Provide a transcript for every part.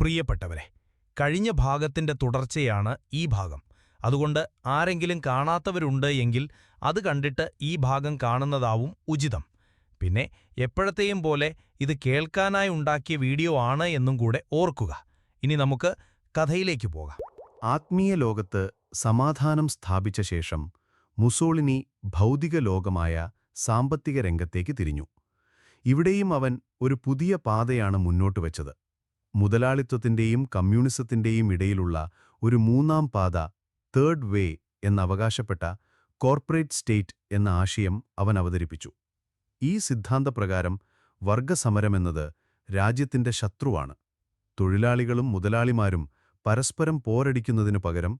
പ്രിയപ്പെട്ടവരെ കഴിഞ്ഞ ഭാഗത്തിന്റെ തുടർച്ചയാണ് ഈ ഭാഗം. അതുകൊണ്ട് ആരെങ്കിലും കാണാത്തവരുണ്ട് എങ്കിൽ അത് കണ്ടിട്ട് ഈ ഭാഗം കാണുന്നതാവും ഉചിതം. പിന്നെ എപ്പോഴത്തെയും പോലെ ഇത് കേൾക്കാനായി ഉണ്ടാക്കിയ വീഡിയോ ആണ് എന്നും കൂടെ ഓർക്കുക. ഇനി നമുക്ക് കഥയിലേക്ക് പോകാം. ആത്മീയ ലോകത്ത് സമാധാനം സ്ഥാപിച്ച ശേഷം മുസോളിനി ഭൗതിക ലോകമായ സാമ്പത്തിക രംഗത്തേക്ക് തിരിഞ്ഞു. ഇവിടെയും അവൻ ഒരു പുതിയ പാതയാണ് മുന്നോട്ട് വച്ചത്. മുതലാളിത്വത്തിന്റെയും കമ്മ്യൂണിസത്തിന്റെയും ഇടയിലുള്ള ഒരു മൂന്നാം പാത തേർഡ് വേ എന്നവകാശപ്പെട്ട കോർപ്പറേറ്റ് സ്റ്റേറ്റ് എന്ന ആശയം അവൻ അവതരിപ്പിച്ചു. ഈ സിദ്ധാന്തപ്രകാരം വർഗസമരമെന്നത് രാജ്യത്തിന്റെ ശത്രുവാണ്. തൊഴിലാളികളും മുതലാളിമാരും പരസ്പരം പോരടിക്കുന്നതിനു പകരം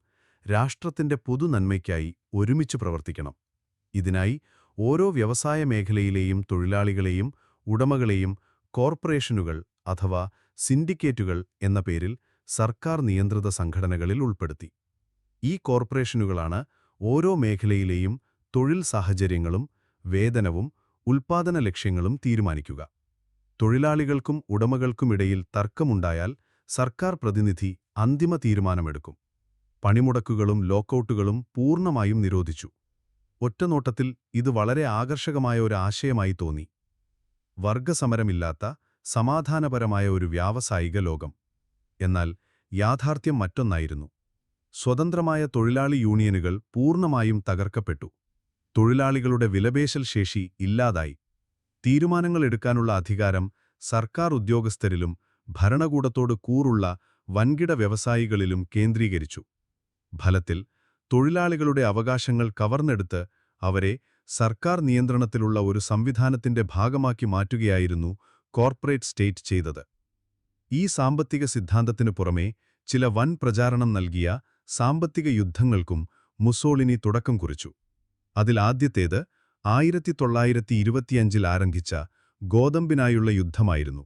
രാഷ്ട്രത്തിന്റെ പൊതുനന്മയ്ക്കായി ഒരുമിച്ച് പ്രവർത്തിക്കണം. ഇതിനായി ഓരോ വ്യവസായ മേഖലയിലെയും തൊഴിലാളികളെയും ഉടമകളെയും കോർപ്പറേഷനുകൾ അഥവാ സിൻഡിക്കേറ്റുകൾ എന്ന പേരിൽ സർക്കാർ നിയന്ത്രിത സംഘടനകളിൽ ഉൾപ്പെടുത്തി. ഈ കോർപ്പറേഷനുകളാണ് ഓരോ മേഖലയിലെയും തൊഴിൽ സാഹചര്യങ്ങളും വേതനവും ഉൽപ്പാദന ലക്ഷ്യങ്ങളും തീരുമാനിക്കുക. തൊഴിലാളികൾക്കും ഉടമകൾക്കുമിടയിൽ തർക്കമുണ്ടായാൽ സർക്കാർ പ്രതിനിധി അന്തിമ തീരുമാനമെടുക്കും. പണിമുടക്കുകളും ലോക്കൌട്ടുകളും പൂർണമായും നിരോധിച്ചു. ഒറ്റനോട്ടത്തിൽ ഇത് വളരെ ആകർഷകമായ ഒരു ആശയമായി തോന്നി. വർഗസമരമില്ലാത്ത സമാധാനപരമായ ഒരു വ്യാവസായിക ലോകം. എന്നാൽ യാഥാർത്ഥ്യം മറ്റൊന്നായിരുന്നു. സ്വതന്ത്രമായ തൊഴിലാളി യൂണിയനുകൾ പൂർണമായും തകർക്കപ്പെട്ടു. തൊഴിലാളികളുടെ വിലപേശൽ ശേഷി ഇല്ലാതായി. തീരുമാനങ്ങൾ എടുക്കാനുള്ള അധികാരം സർക്കാർ ഉദ്യോഗസ്ഥരിലും ഭരണകൂടത്തോട് കൂറുള്ള വൻകിട വ്യവസായികളിലും കേന്ദ്രീകരിച്ചു. ഫലത്തിൽ തൊഴിലാളികളുടെ അവകാശങ്ങൾ കവർന്നെടുത്ത് അവരെ സർക്കാർ നിയന്ത്രണത്തിലുള്ള ഒരു സംവിധാനത്തിന്റെ ഭാഗമാക്കി മാറ്റുകയായിരുന്നു കോർപ്പറേറ്റ് സ്റ്റേറ്റ് ചെയ്തത്. ഈ സാമ്പത്തിക സിദ്ധാന്തത്തിനു പുറമേ ചില വൻ പ്രചാരണം നൽകിയ സാമ്പത്തിക യുദ്ധങ്ങൾക്കും മുസോളിനി തുടക്കം കുറിച്ചു. അതിൽ ആദ്യത്തേത് ആയിരത്തി തൊള്ളായിരത്തി ഇരുപത്തിയഞ്ചിൽ ആരംഭിച്ച ഗോതമ്പിനായുള്ള യുദ്ധമായിരുന്നു.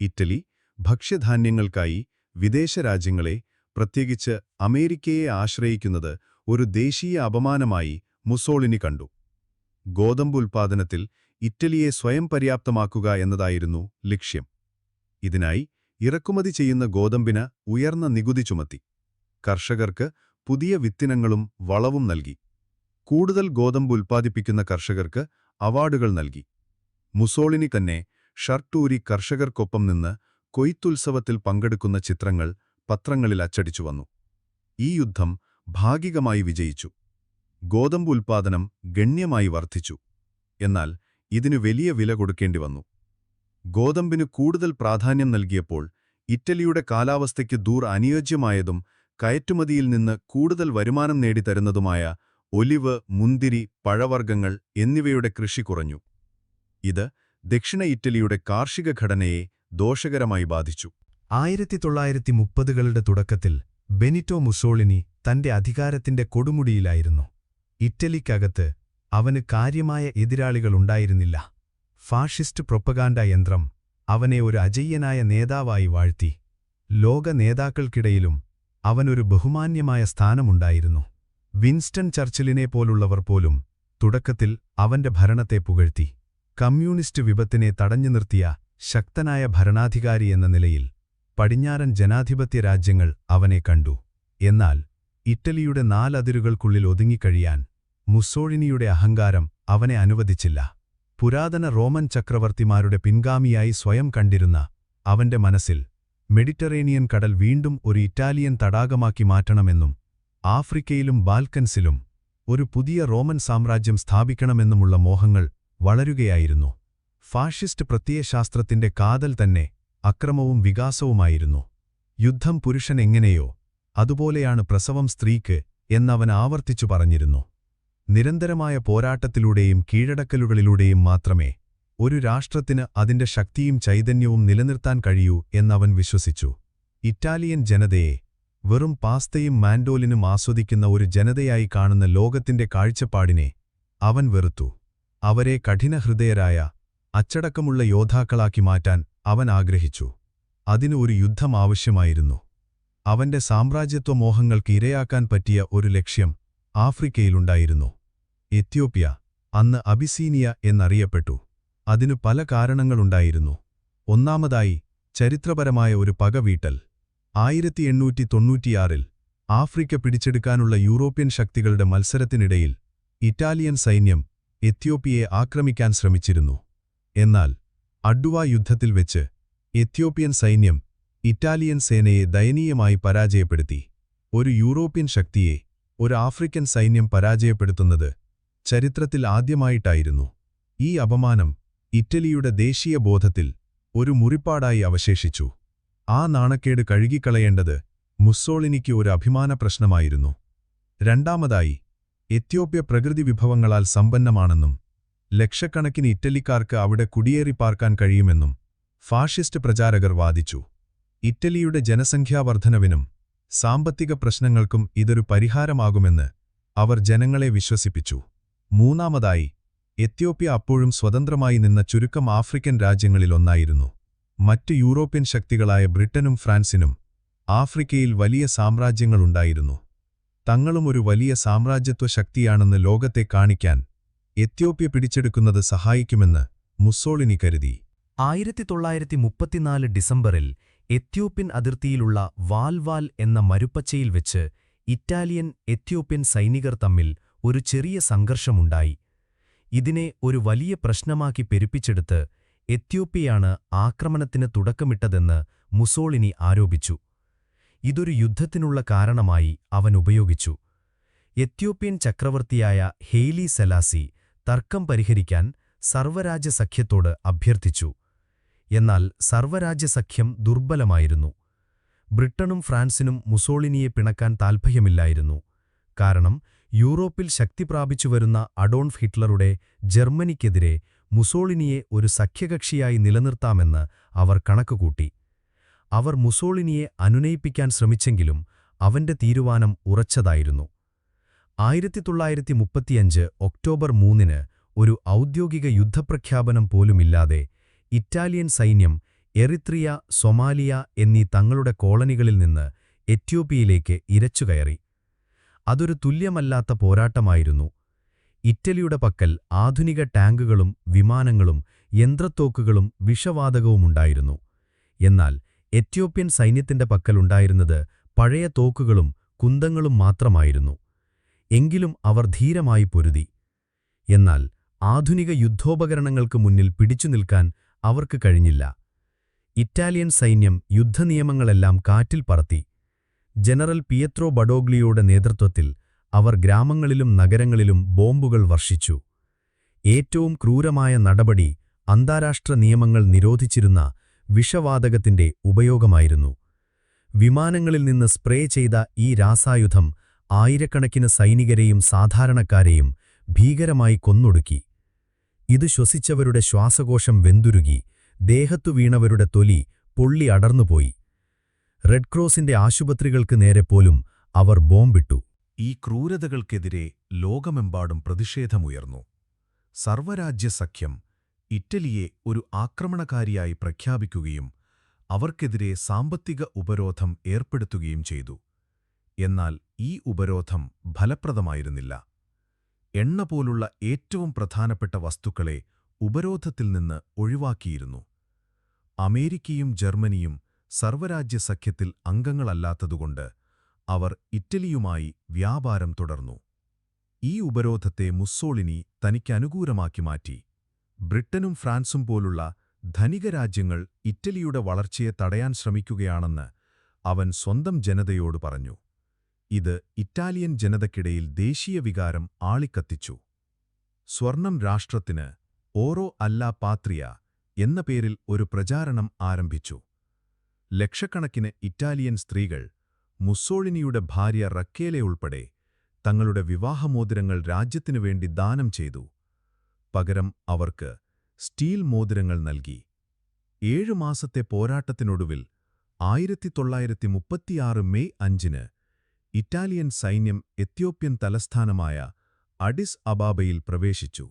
ഇറ്റലി ഭക്ഷ്യധാന്യങ്ങൾക്കായി വിദേശ രാജ്യങ്ങളെ പ്രത്യേകിച്ച് അമേരിക്കയെ ആശ്രയിക്കുന്നത് ഒരു ദേശീയ അപമാനമായി മുസോളിനി കണ്ടു. ഗോതമ്പ് ഉൽപ്പാദനത്തിൽ ഇറ്റലിയെ സ്വയം പര്യാപ്തമാക്കുക എന്നതായിരുന്നു ലക്ഷ്യം. ഇതിനായി ഇറക്കുമതി ചെയ്യുന്ന ഗോതമ്പിന് ഉയർന്ന നികുതി ചുമത്തി. കർഷകർക്ക് പുതിയ വിത്തിനങ്ങളും വളവും നൽകി. കൂടുതൽ ഗോതമ്പ് ഉൽപ്പാദിപ്പിക്കുന്ന കർഷകർക്ക് അവാർഡുകൾ നൽകി. മുസോളിനി തന്നെ ഷർട്ടൂരി കർഷകർക്കൊപ്പം നിന്ന് കൊയ്ത്തുത്സവത്തിൽ പങ്കെടുക്കുന്ന ചിത്രങ്ങൾ പത്രങ്ങളിൽ അച്ചടിച്ചു വന്നു. ഈ യുദ്ധം ഭാഗികമായി വിജയിച്ചു. ഗോതമ്പ് ഉൽപ്പാദനം ഗണ്യമായി വർദ്ധിച്ചു. എന്നാൽ ഇതിനു വലിയ വില കൊടുക്കേണ്ടി വന്നു. ഗോതമ്പിനു കൂടുതൽ പ്രാധാന്യം നൽകിയപ്പോൾ ഇറ്റലിയുടെ കാലാവസ്ഥയ്ക്ക് ദൂർ അനുയോജ്യമായതും കയറ്റുമതിയിൽ നിന്ന് കൂടുതൽ വരുമാനം നേടിത്തരുന്നതുമായ ഒലിവ് മുന്തിരി പഴവർഗങ്ങൾ എന്നിവയുടെ കൃഷി കുറഞ്ഞു. ഇത് ദക്ഷിണ ഇറ്റലിയുടെ കാർഷിക ഘടനയെ ദോഷകരമായി ബാധിച്ചു. ആയിരത്തി തൊള്ളായിരത്തി മുപ്പതുകളുടെ തുടക്കത്തിൽ ബെനിറ്റോ മുസോളിനി തന്റെ അധികാരത്തിന്റെ കൊടുമുടിയിലായിരുന്നു. ഇറ്റലിക്കകത്ത് അവന് കാര്യമായ എതിരാളികളുണ്ടായിരുന്നില്ല ഫാഷിസ്റ്റ് പ്രൊപ്പഗാൻഡ യന്ത്രം അവനെ ഒരു അജയ്യനായ നേതാവായി വാഴ്ത്തി. ലോക നേതാക്കൾക്കിടയിലും അവനൊരു ബഹുമാന്യമായ സ്ഥാനമുണ്ടായിരുന്നു. വിൻസ്റ്റൺ ചർച്ചിലിനെ പോലുള്ളവർ പോലും തുടക്കത്തിൽ അവന്റെ ഭരണത്തെ പുകഴ്ത്തി. കമ്മ്യൂണിസ്റ്റ് വിപത്തിനെ തടഞ്ഞു നിർത്തിയ ശക്തനായ ഭരണാധികാരി എന്ന നിലയിൽ പടിഞ്ഞാറൻ ജനാധിപത്യ രാജ്യങ്ങൾ അവനെ കണ്ടു. എന്നാൽ ഇറ്റലിയുടെ നാലതിരുകൾക്കുള്ളിൽ ഒതുങ്ങിക്കഴിയാൻ മുസോളിനിയുടെ അഹങ്കാരം അവനെ അനുവദിച്ചില്ല. പുരാതന റോമൻ ചക്രവർത്തിമാരുടെ പിൻഗാമിയായി സ്വയം കണ്ടിരുന്ന അവന്റെ മനസ്സിൽ മെഡിറ്ററേനിയൻ കടൽ വീണ്ടും ഒരു ഇറ്റാലിയൻ തടാകമാക്കി മാറ്റണമെന്നും ആഫ്രിക്കയിലും ബാൽക്കൻസിലും ഒരു പുതിയ റോമൻ സാമ്രാജ്യം സ്ഥാപിക്കണമെന്നുമുള്ള മോഹങ്ങൾ വളരുകയായിരുന്നു. ഫാഷിസ്റ്റ് പ്രത്യയശാസ്ത്രത്തിന്റെ കാതൽ തന്നെ അക്രമവും വികാസവുമായിരുന്നു. യുദ്ധം പുരുഷൻ എങ്ങനെയോ അതുപോലെയാണ് പ്രസവം സ്ത്രീക്ക് എന്നവൻ ആവർത്തിച്ചു പറഞ്ഞിരുന്നു. നിരന്തരമായ പോരാട്ടത്തിലൂടെയും കീഴടക്കലുകളിലൂടെയും മാത്രമേ ഒരു രാഷ്ട്രത്തിന് അതിന്റെ ശക്തിയും ചൈതന്യവും നിലനിർത്താൻ കഴിയൂ എന്നവൻ വിശ്വസിച്ചു. ഇറ്റാലിയൻ ജനതയെ വെറും പാസ്തയും മാൻഡോലിനും ആസ്വദിക്കുന്ന ഒരു ജനതയായി കാണുന്ന ലോകത്തിന്റെ കാഴ്ചപ്പാടിനെ അവൻ വെറുത്തു. അവരെ കഠിനഹൃദയരായ അച്ചടക്കമുള്ള യോദ്ധാക്കളാക്കി മാറ്റാൻ അവൻ ആഗ്രഹിച്ചു. അതിന് ഒരു യുദ്ധം ആവശ്യമായിരുന്നു. അവന്റെ സാമ്രാജ്യത്വമോഹങ്ങൾക്ക് ഇരയാക്കാൻ പറ്റിയ ഒരു ലക്ഷ്യം ആഫ്രിക്കയിലുണ്ടായിരുന്നു. എത്യോപ്യ അന്ന് അബിസീനിയ എന്നറിയപ്പെട്ടു. അതിനു പല കാരണങ്ങളുണ്ടായിരുന്നു. ഒന്നാമതായി ചരിത്രപരമായ ഒരു പകവീട്ടൽ ആയിരത്തി എണ്ണൂറ്റി തൊണ്ണൂറ്റിയാറിൽ ആഫ്രിക്ക പിടിച്ചെടുക്കാനുള്ള യൂറോപ്യൻ ശക്തികളുടെ മത്സരത്തിനിടയിൽ ഇറ്റാലിയൻ സൈന്യം എത്യോപ്യയെ ആക്രമിക്കാൻ ശ്രമിച്ചിരുന്നു. എന്നാൽ അഡുവ യുദ്ധത്തിൽ വെച്ച് എത്യോപ്യൻ സൈന്യം ഇറ്റാലിയൻ സേനയെ ദയനീയമായി പരാജയപ്പെടുത്തി. ഒരു യൂറോപ്യൻ ശക്തിയെ ഒരു ആഫ്രിക്കൻ സൈന്യം പരാജയപ്പെടുത്തുന്നത് ചരിത്രത്തിൽ ആദ്യമായിട്ടായിരുന്നു. ഈ അപമാനം ഇറ്റലിയുടെ ദേശീയ ബോധത്തിൽ ഒരു മുറിപ്പാടായി അവശേഷിച്ചു. ആ നാണക്കേട് കഴുകിക്കളയേണ്ടത് മുസ്സോളിനിക്ക് ഒരു അഭിമാന പ്രശ്നമായിരുന്നു. രണ്ടാമതായി എത്യോപ്യ പ്രകൃതി വിഭവങ്ങളാൽ സമ്പന്നമാണെന്നും ലക്ഷക്കണക്കിന് ഇറ്റലിക്കാർക്ക് അവിടെ കുടിയേറി പാർക്കാൻ കഴിയുമെന്നും ഫാഷിസ്റ്റ് പ്രചാരകർ വാദിച്ചു. ഇറ്റലിയുടെ ജനസംഖ്യാവർദ്ധനവിനും സാമ്പത്തിക പ്രശ്നങ്ങൾക്കും ഇതൊരു പരിഹാരമാകുമെന്ന് അവർ ജനങ്ങളെ വിശ്വസിപ്പിച്ചു. മൂന്നാമതായി എത്യോപ്യ അപ്പോഴും സ്വതന്ത്രമായി നിന്ന ചുരുക്കം ആഫ്രിക്കൻ രാജ്യങ്ങളിലൊന്നായിരുന്നു മറ്റ് യൂറോപ്യൻ ശക്തികളായ ബ്രിട്ടനും ഫ്രാൻസിനും ആഫ്രിക്കയിൽ വലിയ സാമ്രാജ്യങ്ങളുണ്ടായിരുന്നു തങ്ങളും ഒരു വലിയ സാമ്രാജ്യത്വ ശക്തിയാണെന്ന് ലോകത്തെ കാണിക്കാൻ എത്യോപ്യ പിടിച്ചെടുക്കുന്നത് സഹായിക്കുമെന്ന് മുസ്സോളിനി കരുതി. ആയിരത്തി തൊള്ളായിരത്തി മുപ്പത്തിനാല് ഡിസംബറിൽ എത്യോപ്യൻ അതിർത്തിയിലുള്ള വാൽവാൽ എന്ന മരുപ്പച്ചയിൽ വെച്ച് ഇറ്റാലിയൻ എത്യോപ്യൻ സൈനികർ തമ്മിൽ ഒരു ചെറിയ സംഘർഷമുണ്ടായി. ഇതിനെ ഒരു വലിയ പ്രശ്നമാക്കി പെരുപ്പിച്ചെടുത്ത് എത്യോപ്യയാണ് ആക്രമണത്തിന് തുടക്കമിട്ടതെന്ന് മുസോളിനി ആരോപിച്ചു. ഇതൊരു യുദ്ധത്തിനുള്ള കാരണമായി അവൻ ഉപയോഗിച്ചു. എത്യോപ്യൻ ചക്രവർത്തിയായ ഹെയ്ലി സെലാസി തർക്കം പരിഹരിക്കാൻ സർവരാജ്യസഖ്യത്തോട് അഭ്യർത്ഥിച്ചു. എന്നാൽ സർവരാജ്യസഖ്യം ദുർബലമായിരുന്നു. ബ്രിട്ടനും ഫ്രാൻസിനും മുസോളിനിയെ പിണക്കാൻ താൽപ്പര്യമില്ലായിരുന്നു. കാരണം യൂറോപ്പിൽ ശക്തി പ്രാപിച്ചുവരുന്ന അഡോൺഫ് ഹിറ്റ്ലറുടെ ജർമ്മനിക്കെതിരെ മുസോളിനിയെ ഒരു സഖ്യകക്ഷിയായി നിലനിർത്താമെന്ന് അവർ കണക്കുകൂട്ടി. അവർ മുസോളിനിയെ അനുനയിപ്പിക്കാൻ ശ്രമിച്ചെങ്കിലും അവന്റെ തീരുമാനം ഉറച്ചതായിരുന്നു. ആയിരത്തി തൊള്ളായിരത്തി മുപ്പത്തിയഞ്ച് ഒക്ടോബർ മൂന്നിന് ഒരു ഔദ്യോഗിക യുദ്ധപ്രഖ്യാപനം പോലുമില്ലാതെ ഇറ്റാലിയൻ സൈന്യം എറിത്രിയ സൊമാലിയ എന്നീ തങ്ങളുടെ കോളനികളിൽ നിന്ന് എത്യോപ്യയിലേക്ക് ഇരച്ചുകയറി. അതൊരു തുല്യമല്ലാത്ത പോരാട്ടമായിരുന്നു. ഇറ്റലിയുടെ പക്കൽ ആധുനിക ടാങ്കുകളും വിമാനങ്ങളും യന്ത്രത്തോക്കുകളും വിഷവാതകവുമുണ്ടായിരുന്നു എന്നാൽ എത്യോപ്യൻ സൈന്യത്തിന്റെ പക്കലുണ്ടായിരുന്നത് പഴയ തോക്കുകളും കുന്തങ്ങളും മാത്രമായിരുന്നു. എങ്കിലും അവർ ധീരമായി പൊരുതി. എന്നാൽ ആധുനിക യുദ്ധോപകരണങ്ങൾക്ക് മുന്നിൽ പിടിച്ചു നിൽക്കാൻ അവർക്ക് കഴിഞ്ഞില്ല. ഇറ്റാലിയൻ സൈന്യം യുദ്ധനിയമങ്ങളെല്ലാം കാറ്റിൽ പറത്തി. ജനറൽ പിയത്രോ ബഡോഗ്ലിയുടെ നേതൃത്വത്തിൽ അവർ ഗ്രാമങ്ങളിലും നഗരങ്ങളിലും ബോംബുകൾ വർഷിച്ചു. ഏറ്റവും ക്രൂരമായ നടപടി അന്താരാഷ്ട്ര നിയമങ്ങൾ നിരോധിച്ചിരുന്ന വിഷവാതകത്തിന്റെ ഉപയോഗമായിരുന്നു. വിമാനങ്ങളിൽ നിന്ന് സ്പ്രേ ചെയ്ത ഈ രാസായുധം ആയിരക്കണക്കിന് സൈനികരെയും സാധാരണക്കാരെയും ഭീകരമായി കൊന്നൊടുക്കി. ഇത് ശ്വസിച്ചവരുടെ ശ്വാസകോശം വെന്തുരുകി ദേഹത്തു വീണവരുടെ തൊലി പൊള്ളി അടർന്നുപോയി. റെഡ് ക്രോസിന്റെ ആശുപത്രികൾക്ക് നേരെ പോലും അവർ ബോംബിട്ടു. ഈ ക്രൂരതകൾക്കെതിരെ ലോകമെമ്പാടും പ്രതിഷേധമുയർന്നു. സർവരാജ്യസഖ്യം ഇറ്റലിയെ ഒരു ആക്രമണകാരിയായി പ്രഖ്യാപിക്കുകയും അവർക്കെതിരെ സാമ്പത്തിക ഉപരോധം ഏർപ്പെടുത്തുകയും ചെയ്തു. എന്നാൽ ഈ ഉപരോധം ഫലപ്രദമായിരുന്നില്ല. എണ്ണ പോലുള്ള ഏറ്റവും പ്രധാനപ്പെട്ട വസ്തുക്കളെ ഉപരോധത്തിൽ നിന്ന് ഒഴിവാക്കിയിരുന്നു. അമേരിക്കയും ജർമ്മനിയും സർവരാജ്യസഖ്യത്തിൽ അംഗങ്ങളല്ലാത്തതുകൊണ്ട് അവർ ഇറ്റലിയുമായി വ്യാപാരം തുടർന്നു. ഈ ഉപരോധത്തെ മുസ്സോളിനി തനിക്കനുകൂലമാക്കി മാറ്റി. ബ്രിട്ടനും ഫ്രാൻസും പോലുള്ള ധനിക രാജ്യങ്ങൾ ഇറ്റലിയുടെ വളർച്ചയെ തടയാൻ ശ്രമിക്കുകയാണെന്ന് അവൻ സ്വന്തം ജനതയോട് പറഞ്ഞു. ഇത് ഇറ്റാലിയൻ ജനതയ്ക്കിടയിൽ ദേശീയ വികാരം ആളിക്കത്തിച്ചു. സ്വർണം രാഷ്ട്രത്തിന് ഓറോ അല്ലാ പാത്രിയ എന്ന പേരിൽ ഒരു പ്രചാരണം ആരംഭിച്ചു. ലക്ഷക്കണക്കിന് ഇറ്റാലിയൻ സ്ത്രീകൾ മുസ്സോളിനിയുടെ ഭാര്യ റക്കേലെ ഉൾപ്പെടെ തങ്ങളുടെ വിവാഹമോതിരങ്ങൾ രാജ്യത്തിനു വേണ്ടി ദാനം ചെയ്തു. പകരം അവർക്ക് സ്റ്റീൽ മോതിരങ്ങൾ നൽകി. ഏഴു മാസത്തെ പോരാട്ടത്തിനൊടുവിൽ ആയിരത്തി തൊള്ളായിരത്തി മുപ്പത്തിയാറ് മെയ് അഞ്ചിന് ഇറ്റാലിയൻ സൈന്യം എത്യോപ്യൻ തലസ്ഥാനമായ അഡിസ് അബാബയിൽ പ്രവേശിച്ചു.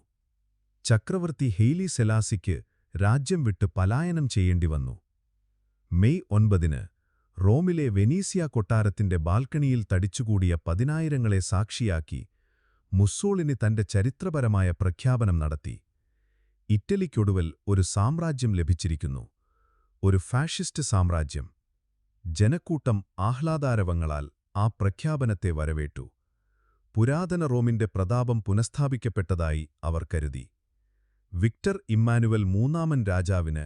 ചക്രവർത്തി ഹെയ്ലി സെലാസിക്ക് രാജ്യം വിട്ട് പലായനം ചെയ്യേണ്ടി വന്നു മെയ് ഒൻപതിന് റോമിലെ വെനീസിയ കൊട്ടാരത്തിന്റെ ബാൽക്കണിയിൽ തടിച്ചുകൂടിയ പതിനായിരങ്ങളെ സാക്ഷിയാക്കി മുസ്സോളിനി തന്റെ ചരിത്രപരമായ പ്രഖ്യാപനം നടത്തി. ഇറ്റലിക്കൊടുവൽ ഒരു സാമ്രാജ്യം ലഭിച്ചിരിക്കുന്നു. ഒരു ഫാഷിസ്റ്റ് സാമ്രാജ്യം. ജനക്കൂട്ടം ആഹ്ലാദാരവങ്ങളാൽ ആ പ്രഖ്യാപനത്തെ വരവേറ്റു. പുരാതന റോമിന്റെ പ്രതാപം പുനഃസ്ഥാപിക്കപ്പെട്ടതായി അവർ കരുതി. വിക്ടർ ഇമ്മാനുവൽ മൂന്നാമൻ രാജാവിന്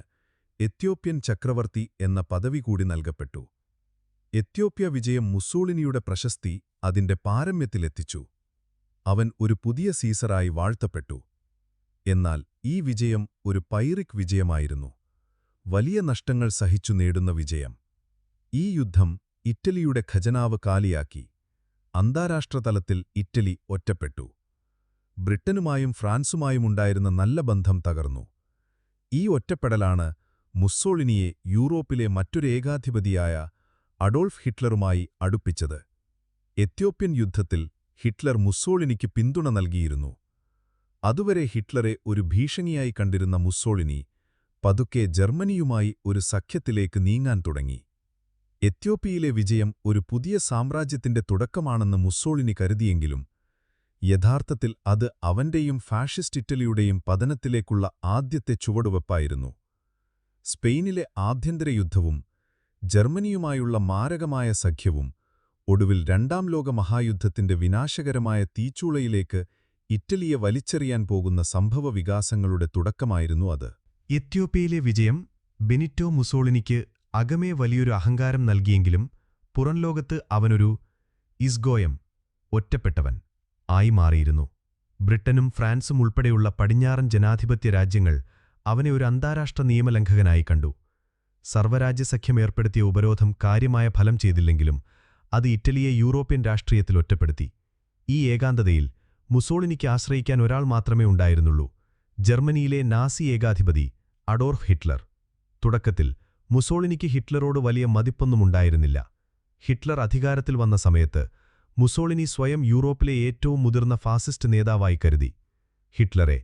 എത്യോപ്യൻ ചക്രവർത്തി എന്ന പദവി കൂടി നൽകപ്പെട്ടു. എത്യോപ്യ വിജയം മുസോളിനിയുടെ പ്രശസ്തി അതിന്റെ പാരമ്യത്തിലെത്തിച്ചു. അവൻ ഒരു പുതിയ സീസറായി വാഴ്ത്തപ്പെട്ടു. എന്നാൽ ഈ വിജയം ഒരു പൈറിക് വിജയമായിരുന്നു. വലിയ നഷ്ടങ്ങൾ സഹിച്ചു നേടുന്ന വിജയം. ഈ യുദ്ധം ഇറ്റലിയുടെ ഖജനാവ് കാലിയാക്കി. അന്താരാഷ്ട്രതലത്തിൽ ഇറ്റലി ഒറ്റപ്പെട്ടു. ബ്രിട്ടനുമായും ഫ്രാൻസുമായും ഉണ്ടായിരുന്ന നല്ല ബന്ധം തകർന്നു. ഈ ഒറ്റപ്പെടലാണ് മുസ്സോളിനിയെ യൂറോപ്പിലെ മറ്റൊരു ഏകാധിപതിയായ അഡോൾഫ് ഹിറ്റ്ലറുമായി അടുപ്പിച്ചത്. എത്യോപ്യൻ യുദ്ധത്തിൽ ഹിറ്റ്ലർ മുസ്സോളിനിക്ക് പിന്തുണ നൽകിയിരുന്നു. അതുവരെ ഹിറ്റ്ലറെ ഒരു ഭീഷണിയായി കണ്ടിരുന്ന മുസ്സോളിനി പതുക്കെ ജർമ്മനിയുമായി ഒരു സഖ്യത്തിലേക്ക് നീങ്ങാൻ തുടങ്ങി. എത്യോപ്യയിലെ വിജയം ഒരു പുതിയ സാമ്രാജ്യത്തിന്റെ തുടക്കമാണെന്ന് മുസ്സോളിനി കരുതിയെങ്കിലും യഥാർത്ഥത്തിൽ അത് അവന്റെയും ഫാഷിസ്റ്റ് ഇറ്റലിയുടെയും പതനത്തിലേക്കുള്ള ആദ്യത്തെ ചുവടുവെപ്പായിരുന്നു. സ്പെയിനിലെ ആഭ്യന്തര യുദ്ധവും ജർമ്മനിയുമായുള്ള മാരകമായ സഖ്യവും ഒടുവിൽ രണ്ടാം ലോക മഹായുദ്ധത്തിന്റെ വിനാശകരമായ തീച്ചൂളയിലേക്ക് ഇറ്റലിയെ വലിച്ചെറിയാൻ പോകുന്ന സംഭവവികാസങ്ങളുടെ തുടക്കമായിരുന്നു അത്. എത്യോപ്യയിലെ വിജയം ബെനിറ്റോ മുസോളിനിക്ക് അകമേ വലിയൊരു അഹങ്കാരം നൽകിയെങ്കിലും പുറംലോകത്ത് അവനൊരു ഇസ്ഗോയം ഒറ്റപ്പെട്ടവൻ ആയി മാറിയിരുന്നു. ബ്രിട്ടനും ഫ്രാൻസും ഉൾപ്പെടെയുള്ള പടിഞ്ഞാറൻ ജനാധിപത്യ രാജ്യങ്ങൾ അവനെ ഒരു അന്താരാഷ്ട്ര നിയമലംഘകനായി കണ്ടു. സർവരാജ്യസഖ്യം ഏർപ്പെടുത്തിയ ഉപരോധം കാര്യമായ ഫലം ചെയ്തില്ലെങ്കിലും അത് ഇറ്റലിയെ യൂറോപ്യൻ രാഷ്ട്രീയത്തിൽ ഒറ്റപ്പെടുത്തി. ഈ ഏകാന്തതയിൽ മുസോളിനിക്ക് ആശ്രയിക്കാൻ ഒരാൾ മാത്രമേ ഉണ്ടായിരുന്നുള്ളൂ. ജർമ്മനിയിലെ നാസി ഏകാധിപതി അഡോർഫ് ഹിറ്റ്ലർ. തുടക്കത്തിൽ മുസോളിനിക്ക് ഹിറ്റ്ലറോട് വലിയ മതിപ്പൊന്നുമുണ്ടായിരുന്നില്ല ഹിറ്റ്ലർ അധികാരത്തിൽ വന്ന സമയത്ത് മുസോളിനി സ്വയം യൂറോപ്പിലെ ഏറ്റവും മുതിർന്ന ഫാസിസ്റ്റ് നേതാവായി കരുതി. ഹിറ്റ്ലറെ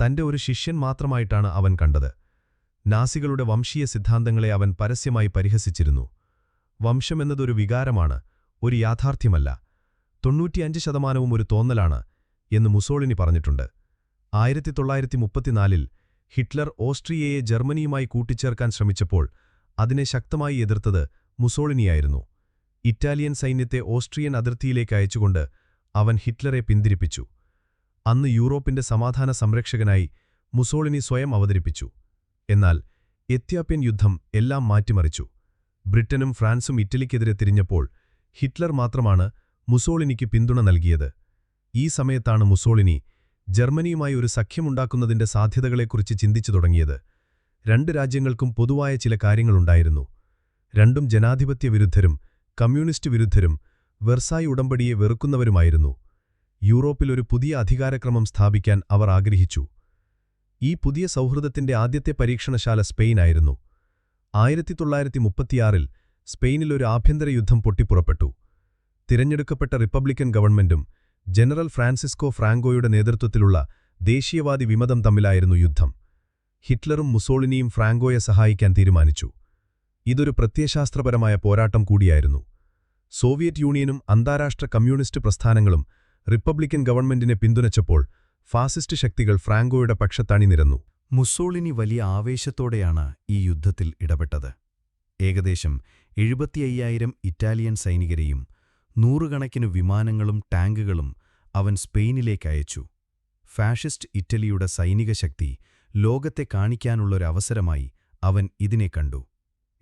തന്റെ ഒരു ശിഷ്യൻ മാത്രമായിട്ടാണ് അവൻ കണ്ടത്. നാസികളുടെ വംശീയ സിദ്ധാന്തങ്ങളെ അവൻ പരസ്യമായി പരിഹസിച്ചിരുന്നു. വംശമെന്നതൊരു വികാരമാണ് ഒരു യാഥാർത്ഥ്യമല്ല. തൊണ്ണൂറ്റിയഞ്ച് ശതമാനവും ഒരു തോന്നലാണ് എന്ന് മുസോളിനി പറഞ്ഞിട്ടുണ്ട്. ആയിരത്തി തൊള്ളായിരത്തി മുപ്പത്തിനാലിൽ ഹിറ്റ്ലർ ഓസ്ട്രിയയെ ജർമ്മനിയുമായി കൂട്ടിച്ചേർക്കാൻ ശ്രമിച്ചപ്പോൾ അതിനെ ശക്തമായി എതിർത്തത് മുസോളിനിയായിരുന്നു. ഇറ്റാലിയൻ സൈന്യത്തെ ഓസ്ട്രിയൻ അതിർത്തിയിലേക്ക് അയച്ചുകൊണ്ട് അവൻ ഹിറ്റ്ലറെ പിന്തിരിപ്പിച്ചു. അന്ന് യൂറോപ്പിന്റെ സമാധാന സംരക്ഷകനായി മുസോളിനി സ്വയം അവതരിപ്പിച്ചു. എന്നാൽ എത്യോപ്യൻ യുദ്ധം എല്ലാം മാറ്റിമറിച്ചു. ബ്രിട്ടനും ഫ്രാൻസും ഇറ്റലിക്കെതിരെ തിരിഞ്ഞപ്പോൾ ഹിറ്റ്ലർ മാത്രമാണ് മുസോളിനിക്ക് പിന്തുണ നൽകിയത്. ഈ സമയത്താണ് മുസോളിനി ജർമ്മനിയുമായി ഒരു സഖ്യമുണ്ടാക്കുന്നതിന്റെ സാധ്യതകളെക്കുറിച്ച് ചിന്തിച്ചു തുടങ്ങിയത്. രണ്ട് രാജ്യങ്ങൾക്കും പൊതുവായ ചില കാര്യങ്ങളുണ്ടായിരുന്നു. രണ്ടും ജനാധിപത്യ വിരുദ്ധരും കമ്മ്യൂണിസ്റ്റ് വിരുദ്ധരും വെർസായി ഉടമ്പടിയെ വെറുക്കുന്നവരുമായിരുന്നു. യൂറോപ്പിൽ ഒരു പുതിയ അധികാരക്രമം സ്ഥാപിക്കാൻ അവർ ആഗ്രഹിച്ചു. ഈ പുതിയ സൗഹൃദത്തിന്റെ ആദ്യത്തെ പരീക്ഷണശാല സ്പെയിനായിരുന്നു. ആയിരത്തി തൊള്ളായിരത്തി മുപ്പത്തിയാറിൽ സ്പെയിനിൽ ഒരു ആഭ്യന്തര യുദ്ധം പൊട്ടിപ്പുറപ്പെട്ടു. തിരഞ്ഞെടുക്കപ്പെട്ട റിപ്പബ്ലിക്കൻ ഗവൺമെന്റും ജനറൽ ഫ്രാൻസിസ്കോ ഫ്രാങ്കോയുടെ നേതൃത്വത്തിലുള്ള ദേശീയവാദി വിമതം തമ്മിലായിരുന്നു യുദ്ധം. ഹിറ്റ്ലറും മുസോളിനിയും ഫ്രാങ്കോയെ സഹായിക്കാൻ തീരുമാനിച്ചു. ഇതൊരു പ്രത്യയശാസ്ത്രപരമായ പോരാട്ടം കൂടിയായിരുന്നു. സോവിയറ്റ് യൂണിയനും അന്താരാഷ്ട്ര കമ്മ്യൂണിസ്റ്റ് പ്രസ്ഥാനങ്ങളും റിപ്പബ്ലിക്കൻ ഗവൺമെന്റിനെ പിന്തുണച്ചപ്പോൾ ഫാസിസ്റ്റ് ശക്തികൾ ഫ്രാങ്കോയുടെ പക്ഷത്തണിനിരന്നു മുസോളിനി വലിയ ആവേശത്തോടെയാണ് ഈ യുദ്ധത്തിൽ ഇടപെട്ടത്. ഏകദേശം എഴുപത്തിയ്യായിരം ഇറ്റാലിയൻ സൈനികരെയും നൂറുകണക്കിന് വിമാനങ്ങളും ടാങ്കുകളും അവൻ സ്പെയിനിലേക്ക് അയച്ചു. ഫാഷിസ്റ്റ് ഇറ്റലിയുടെ സൈനിക ശക്തി ലോകത്തെ കാണിക്കാനുള്ളൊരവസരമായി അവൻ ഇതിനെ കണ്ടു.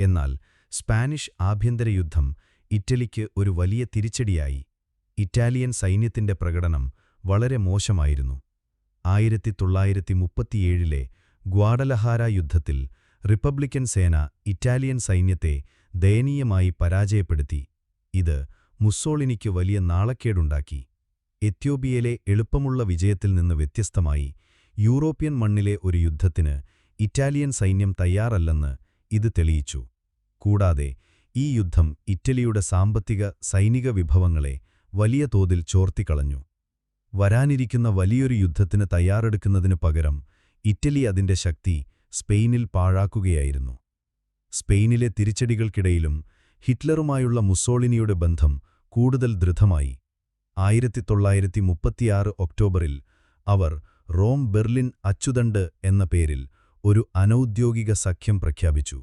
എന്നാൽ സ്പാനിഷ് ആഭ്യന്തര യുദ്ധം ഇറ്റലിക്ക് ഒരു വലിയ തിരിച്ചടിയായി. ഇറ്റാലിയൻ സൈന്യത്തിന്റെ പ്രകടനം വളരെ മോശമായിരുന്നു. ആയിരത്തി തൊള്ളായിരത്തി മുപ്പത്തിയേഴിലെ ഗ്വാഡലഹാര യുദ്ധത്തിൽ റിപ്പബ്ലിക്കൻ സേന ഇറ്റാലിയൻ സൈന്യത്തെ ദയനീയമായി പരാജയപ്പെടുത്തി. ഇത് മുസ്സോളിനിക്ക് വലിയ നാളക്കേടുണ്ടാക്കി എത്യോപ്യയിലെ എളുപ്പമുള്ള വിജയത്തിൽ നിന്ന് വ്യത്യസ്തമായി യൂറോപ്യൻ മണ്ണിലെ ഒരു യുദ്ധത്തിന് ഇറ്റാലിയൻ സൈന്യം തയ്യാറല്ലെന്ന് ഇത് തെളിയിച്ചു. കൂടാതെ ഈ യുദ്ധം ഇറ്റലിയുടെ സാമ്പത്തിക സൈനിക വിഭവങ്ങളെ വലിയ തോതിൽ ചോർത്തിക്കളഞ്ഞു. വരാനിരിക്കുന്ന വലിയൊരു യുദ്ധത്തിന് തയ്യാറെടുക്കുന്നതിനു പകരം ഇറ്റലി അതിന്റെ ശക്തി സ്പെയിനിൽ പാഴാക്കുകയായിരുന്നു. സ്പെയിനിലെ തിരിച്ചടികൾക്കിടയിലും ഹിറ്റ്ലറുമായുള്ള മുസോളിനിയുടെ ബന്ധം കൂടുതൽ ദൃഢമായി. ആയിരത്തി തൊള്ളായിരത്തി മുപ്പത്തിയാറ് ഒക്ടോബറിൽ അവർ റോം ബെർലിൻ അച്ചുതണ്ട് എന്ന പേരിൽ ഒരു അനൌദ്യോഗിക സഖ്യം പ്രഖ്യാപിച്ചു.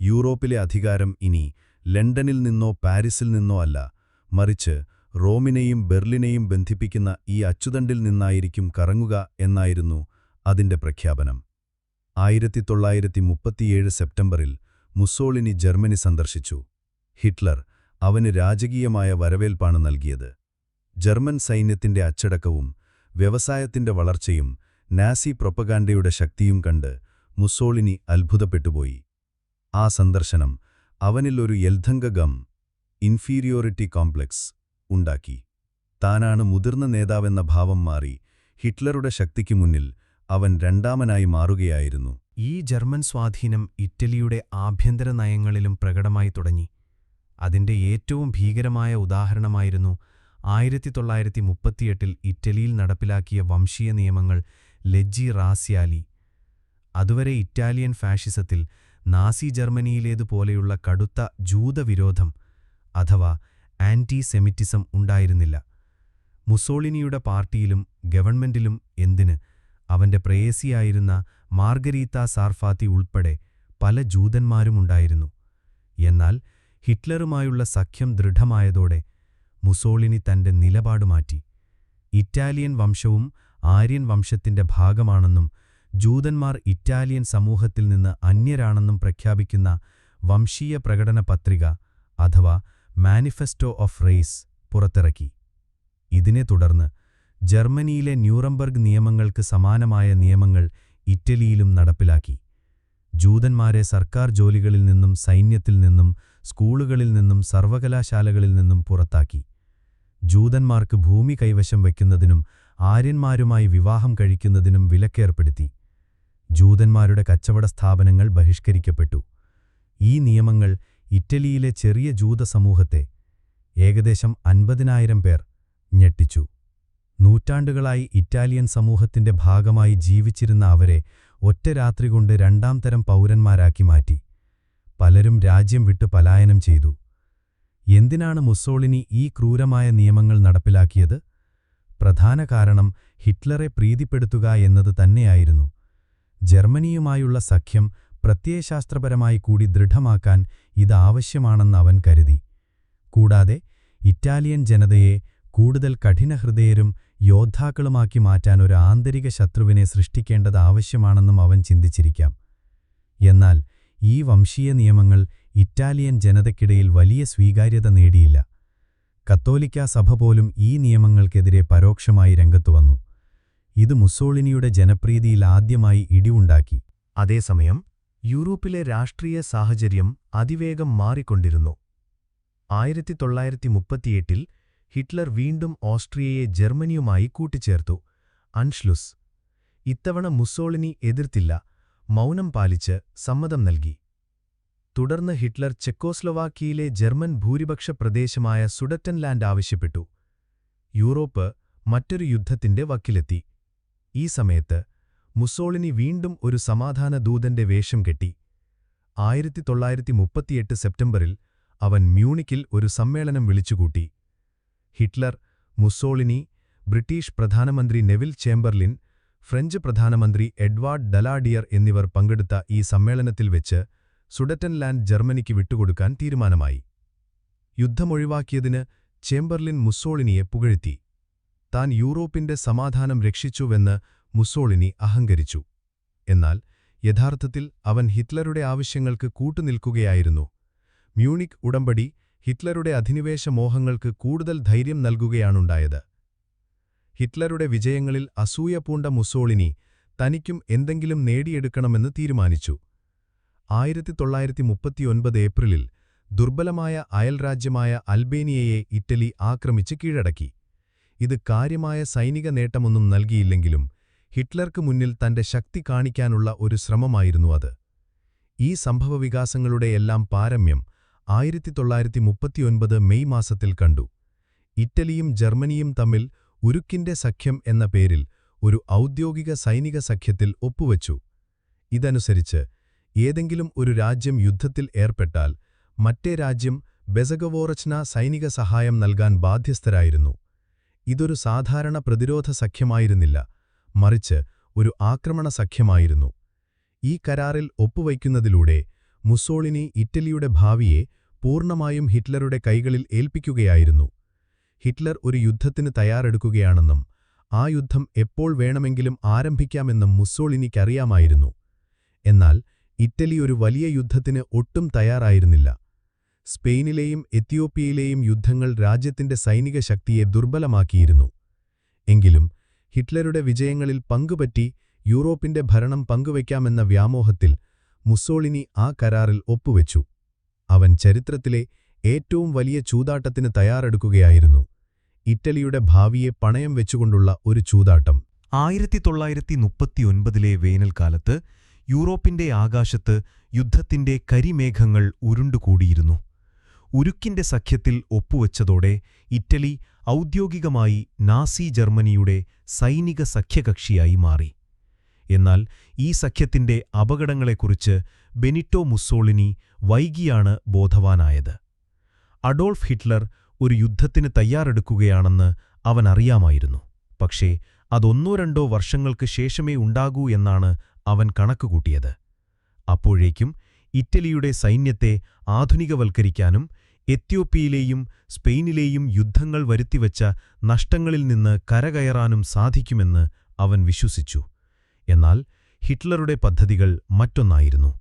യൂറോപ്പിലെ അധികാരം ഇനി ലണ്ടനിൽ നിന്നോ പാരീസിൽ നിന്നോ അല്ല മറിച്ച് റോമിനെയും ബെർലിനെയും ബന്ധിപ്പിക്കുന്ന ഈ അച്ചുതണ്ടിൽ നിന്നായിരിക്കും കറങ്ങുക എന്നായിരുന്നു അതിന്റെ പ്രഖ്യാപനം. ആയിരത്തി തൊള്ളായിരത്തി മുപ്പത്തിയേഴ് സെപ്റ്റംബറിൽ മുസോളിനി ജർമ്മനി സന്ദർശിച്ചു. ഹിറ്റ്ലർ അവന് രാജകീയമായ വരവേൽപ്പാണ് നൽകിയത്. ജർമ്മൻ സൈന്യത്തിന്റെ അച്ചടക്കവും വ്യവസായത്തിന്റെ വളർച്ചയും നാസി പ്രൊപ്പഗാൻഡയുടെ ശക്തിയും കണ്ട് മുസോളിനി അത്ഭുതപ്പെട്ടുപോയി. ആ സന്ദർശനം അവനിൽ ഒരു യൽധംഗം ഇൻഫീരിയോറിറ്റി കോംപ്ലക്സ് ഉണ്ടാക്കി. താനാണ് മുതിർന്ന നേതാവെന്ന ഭാവം മാറി ഹിറ്റ്ലറുടെ ശക്തിക്ക് മുന്നിൽ അവൻ രണ്ടാമനായി മാറുകയായിരുന്നു. ഈ ജർമ്മൻ സ്വാധീനം ഇറ്റലിയുടെ ആഭ്യന്തര നയങ്ങളിലും പ്രകടമായി തുടങ്ങി. അതിന്റെ ഏറ്റവും ഭീകരമായ ഉദാഹരണമായിരുന്നു ആയിരത്തി തൊള്ളായിരത്തി മുപ്പത്തിയെട്ടിൽ ഇറ്റലിയിൽ നടപ്പിലാക്കിയ വംശീയ നിയമങ്ങൾ ലെജ്ജി റാസ്യാലി. അതുവരെ ഇറ്റാലിയൻ ഫാഷിസത്തിൽ നാസി ജർമ്മനിയിലേതുപോലെയുള്ള കടുത്ത ജൂതവിരോധം അഥവാ ആന്റി സെമിറ്റിസം ഉണ്ടായിരുന്നില്ല. മുസോളിനിയുടെ പാർട്ടിയിലും ഗവൺമെന്റിലും എന്തിന് അവന്റെ പ്രേയസിയായിരുന്ന മാർഗരീത്ത സാർഫാത്തി ഉൾപ്പെടെ പല ജൂതന്മാരുമുണ്ടായിരുന്നു എന്നാൽ ഹിറ്റ്ലറുമായുള്ള സഖ്യം ദൃഢമായതോടെ മുസോളിനി തന്റെ നിലപാട് മാറ്റി. ഇറ്റാലിയൻ വംശവും ആര്യൻ വംശത്തിന്റെ ഭാഗമാണെന്നും ജൂതന്മാർ ഇറ്റാലിയൻ സമൂഹത്തിൽ നിന്ന് അന്യരാണെന്നും പ്രഖ്യാപിക്കുന്ന വംശീയ പ്രകടന പത്രിക അഥവാ മാനിഫെസ്റ്റോ ഓഫ് റേസ് പുറത്തിറക്കി. ഇതിനെ തുടർന്ന് ജർമ്മനിയിലെ ന്യൂറംബർഗ് നിയമങ്ങൾക്ക് സമാനമായ നിയമങ്ങൾ ഇറ്റലിയിലും നടപ്പിലാക്കി. ജൂതന്മാരെ സർക്കാർ ജോലികളിൽ നിന്നും സൈന്യത്തിൽ നിന്നും സ്കൂളുകളിൽ നിന്നും സർവകലാശാലകളിൽ നിന്നും പുറത്താക്കി. ജൂതന്മാർക്ക് ഭൂമി കൈവശം വയ്ക്കുന്നതിനും ആര്യന്മാരുമായി വിവാഹം കഴിക്കുന്നതിനും വിലക്കേർപ്പെടുത്തി. ജൂതന്മാരുടെ കച്ചവട സ്ഥാപനങ്ങൾ ബഹിഷ്കരിക്കപ്പെട്ടു. ഈ നിയമങ്ങൾ ഇറ്റലിയിലെ ചെറിയ ജൂത സമൂഹത്തെ ഏകദേശം അൻപതിനായിരം പേർ ഞെട്ടിച്ചു. നൂറ്റാണ്ടുകളായി ഇറ്റാലിയൻ സമൂഹത്തിന്റെ ഭാഗമായി ജീവിച്ചിരുന്ന അവരെ ഒറ്റ രാത്രി കൊണ്ട് രണ്ടാം തരം പൗരന്മാരാക്കി മാറ്റി. പലരും രാജ്യം വിട്ട് പലായനം ചെയ്തു. എന്തിനാണ് മുസോളിനി ഈ ക്രൂരമായ നിയമങ്ങൾ നടപ്പിലാക്കിയത്? പ്രധാന കാരണം ഹിറ്റ്ലറെ പ്രീതിപ്പെടുത്തുക എന്നത് തന്നെയായിരുന്നു. ജർമ്മനിയുമായുള്ള സഖ്യം പ്രത്യയശാസ്ത്രപരമായി കൂടി ദൃഢമാക്കാൻ ഇത് ആവശ്യമാണെന്ന് അവൻ കരുതി. കൂടാതെ ഇറ്റാലിയൻ ജനതയെ കൂടുതൽ കഠിനഹൃദയരും യോദ്ധാക്കളുമാക്കി മാറ്റാൻ ഒരു ആന്തരിക ശത്രുവിനെ സൃഷ്ടിക്കേണ്ടത് ആവശ്യമാണെന്നും അവൻ ചിന്തിച്ചിരിക്കാം. എന്നാൽ ഈ വംശീയ നിയമങ്ങൾ ഇറ്റാലിയൻ ജനതയ്ക്കിടയിൽ വലിയ സ്വീകാര്യത നേടിയില്ല. കത്തോലിക്കാ സഭ പോലും ഈ നിയമങ്ങൾക്കെതിരെ പരോക്ഷമായി രംഗത്തുവന്നു ഇത് മുസോളിനിയുടെ ജനപ്രീതിയിൽ ആദ്യമായി ഇടിവുണ്ടാക്കി. അതേസമയം യൂറോപ്പിലെ രാഷ്ട്രീയ സാഹചര്യം അതിവേഗം മാറിക്കൊണ്ടിരുന്നു. ആയിരത്തി തൊള്ളായിരത്തി മുപ്പത്തിയെട്ടിൽ ഹിറ്റ്ലർ വീണ്ടും ഓസ്ട്രിയയെ ജർമ്മനിയുമായി കൂട്ടിച്ചേർത്തു. അൻഷ്ലുസ് ഇത്തവണ മുസോളിനി എതിർത്തില്ല മൗനം പാലിച്ച് സമ്മതം നൽകി. തുടർന്ന് ഹിറ്റ്ലർ ചെക്കോസ്ലൊവാക്കിയിലെ ജർമ്മൻ ഭൂരിപക്ഷ പ്രദേശമായ സുഡറ്റൻലാൻഡ് ആവശ്യപ്പെട്ടു. യൂറോപ്പ് മറ്റൊരു യുദ്ധത്തിന്റെ വക്കിലെത്തി. ഈ സമയത്ത് മുസോളിനി വീണ്ടും ഒരു സമാധാന ദൂതന്റെ വേഷം കെട്ടി. ആയിരത്തി തൊള്ളായിരത്തി മുപ്പത്തിയെട്ട് സെപ്റ്റംബറിൽ അവൻ മ്യൂണിക്കിൽ ഒരു സമ്മേളനം വിളിച്ചുകൂട്ടി. ഹിറ്റ്ലർ മുസോളിനി ബ്രിട്ടീഷ് പ്രധാനമന്ത്രി നെവിൽ ചേംബർലിൻ ഫ്രഞ്ച് പ്രധാനമന്ത്രി എഡ്വാർഡ് ഡലാഡിയർ എന്നിവർ പങ്കെടുത്ത ഈ സമ്മേളനത്തിൽ വെച്ച് സുഡറ്റൻലാൻഡ് ജർമ്മനിക്ക് വിട്ടുകൊടുക്കാൻ തീരുമാനമായി. യുദ്ധമൊഴിവാക്കിയതിന് ചേംബർലിൻ മുസോളിനിയെ പുകഴ്ത്തി. താൻ യൂറോപ്പിന്റെ സമാധാനം രക്ഷിച്ചുവെന്ന് മുസോളിനി അഹങ്കരിച്ചു. എന്നാൽ യഥാർത്ഥത്തിൽ അവൻ ഹിറ്റ്ലറുടെ ആവശ്യങ്ങൾക്ക് കൂട്ടുനിൽക്കുകയായിരുന്നു. മ്യൂണിക് ഉടമ്പടി ഹിറ്റ്ലറുടെ അധിനിവേശ മോഹങ്ങൾക്ക് കൂടുതൽ ധൈര്യം നൽകുകയാണുണ്ടായത്. ഹിറ്റ്ലറുടെ വിജയങ്ങളിൽ അസൂയ പൂണ്ട മുസോളിനി തനിക്കും എന്തെങ്കിലും നേടിയെടുക്കണമെന്ന് തീരുമാനിച്ചു. ആയിരത്തി തൊള്ളായിരത്തി മുപ്പത്തിയൊൻപത് ഏപ്രിലിൽ ദുർബലമായ അയൽരാജ്യമായ അൽബേനിയയെ ഇറ്റലി ആക്രമിച്ച് കീഴടക്കി. ഇത് കാര്യമായ സൈനിക നേട്ടമൊന്നും നൽകിയില്ലെങ്കിലും ഹിറ്റ്ലർക്ക് മുന്നിൽ തന്റെ ശക്തി കാണിക്കാനുള്ള ഒരു ശ്രമമായിരുന്നു അത്. ഈ സംഭവവികാസങ്ങളുടെയെല്ലാം പാരമ്യം ആയിരത്തി തൊള്ളായിരത്തി മുപ്പത്തിയൊൻപത് മെയ് മാസത്തിൽ കണ്ടു. ഇറ്റലിയും ജർമ്മനിയും തമ്മിൽ ഉരുക്കിന്റെ സഖ്യം എന്ന പേരിൽ ഒരു ഔദ്യോഗിക സൈനിക സഖ്യത്തിൽ ഒപ്പുവച്ചു. ഇതനുസരിച്ച് ഏതെങ്കിലും ഒരു രാജ്യം യുദ്ധത്തിൽ ഏർപ്പെട്ടാൽ മറ്റേ രാജ്യം ബെസഗവോറച്ന സൈനിക സഹായം നൽകാൻ ബാധ്യസ്ഥരായിരുന്നു. ഇതൊരു സാധാരണ പ്രതിരോധ സഖ്യമായിരുന്നില്ല. മറിച്ച് ഒരു ആക്രമണ സഖ്യമായിരുന്നു ഈ കരാറിൽ ഒപ്പുവയ്ക്കുന്നതിലൂടെ മുസോളിനി ഇറ്റലിയുടെ ഭാവിയെ പൂർണമായും ഹിറ്റ്ലറുടെ കൈകളിൽ ഏൽപ്പിക്കുകയായിരുന്നു. ഹിറ്റ്ലർ ഒരു യുദ്ധത്തിന് തയ്യാറെടുക്കുകയാണെന്നും ആ യുദ്ധം എപ്പോൾ വേണമെങ്കിലും ആരംഭിക്കാമെന്നും മുസോളിനിക്കറിയാമായിരുന്നു. എന്നാൽ ഇറ്റലി ഒരു വലിയ യുദ്ധത്തിന് ഒട്ടും തയ്യാറായിരുന്നില്ല. സ്പെയിനിലെയും എത്യോപ്യയിലെയും യുദ്ധങ്ങൾ രാജ്യത്തിന്റെ സൈനിക ശക്തിയെ ദുർബലമാക്കിയിരുന്നു. എങ്കിലും ഹിറ്റ്ലറുടെ വിജയങ്ങളിൽ പങ്കുപറ്റി യൂറോപ്പിന്റെ ഭരണം പങ്കുവയ്ക്കാമെന്ന വ്യാമോഹത്തിൽ മുസോളിനി ആ കരാറിൽ ഒപ്പുവെച്ചു. അവൻ ചരിത്രത്തിലെ ഏറ്റവും വലിയ ചൂതാട്ടത്തിന് തയ്യാറെടുക്കുകയായിരുന്നു. ഇറ്റലിയുടെ ഭാവിയെ പണയം വെച്ചുകൊണ്ടുള്ള ഒരു ചൂതാട്ടം. ആയിരത്തി തൊള്ളായിരത്തി മുപ്പത്തിയൊൻപതിലെ വേനൽക്കാലത്ത് യൂറോപ്പിന്റെ ആകാശത്ത് യുദ്ധത്തിന്റെ കരിമേഘങ്ങൾ ഉരുണ്ടുകൂടിയിരുന്നു. ഉരുക്കിന്റെ സഖ്യത്തിൽ ഒപ്പുവെച്ചതോടെ ഇറ്റലി ഔദ്യോഗികമായി നാസി ജർമ്മനിയുടെ സൈനിക സഖ്യകക്ഷിയായി മാറി. എന്നാൽ ഈ സഖ്യത്തിന്റെ അപകടങ്ങളെക്കുറിച്ച് ബെനിറ്റോ മുസ്സോളിനി വൈകിയാണ് ബോധവാനായത്. അഡോൾഫ് ഹിറ്റ്ലർ ഒരു യുദ്ധത്തിന് തയ്യാറെടുക്കുകയാണെന്ന് അവനറിയാമായിരുന്നു പക്ഷേ അതൊന്നോ രണ്ടോ വർഷങ്ങൾക്ക് ശേഷമേ ഉണ്ടാകൂ എന്നാണ് അവൻ കണക്കുകൂട്ടിയത്. അപ്പോഴേക്കും ഇറ്റലിയുടെ സൈന്യത്തെ ആധുനികവൽക്കരിക്കാനും എത്യോപ്യയിലെയും സ്പെയിനിലെയും യുദ്ധങ്ങൾ വരുത്തിവച്ച നഷ്ടങ്ങളിൽ നിന്ന് കരകയറാനും സാധിക്കുമെന്ന് അവൻ വിശ്വസിച്ചു. എന്നാൽ ഹിറ്റ്ലറുടെ പദ്ധതികൾ മറ്റൊന്നായിരുന്നു.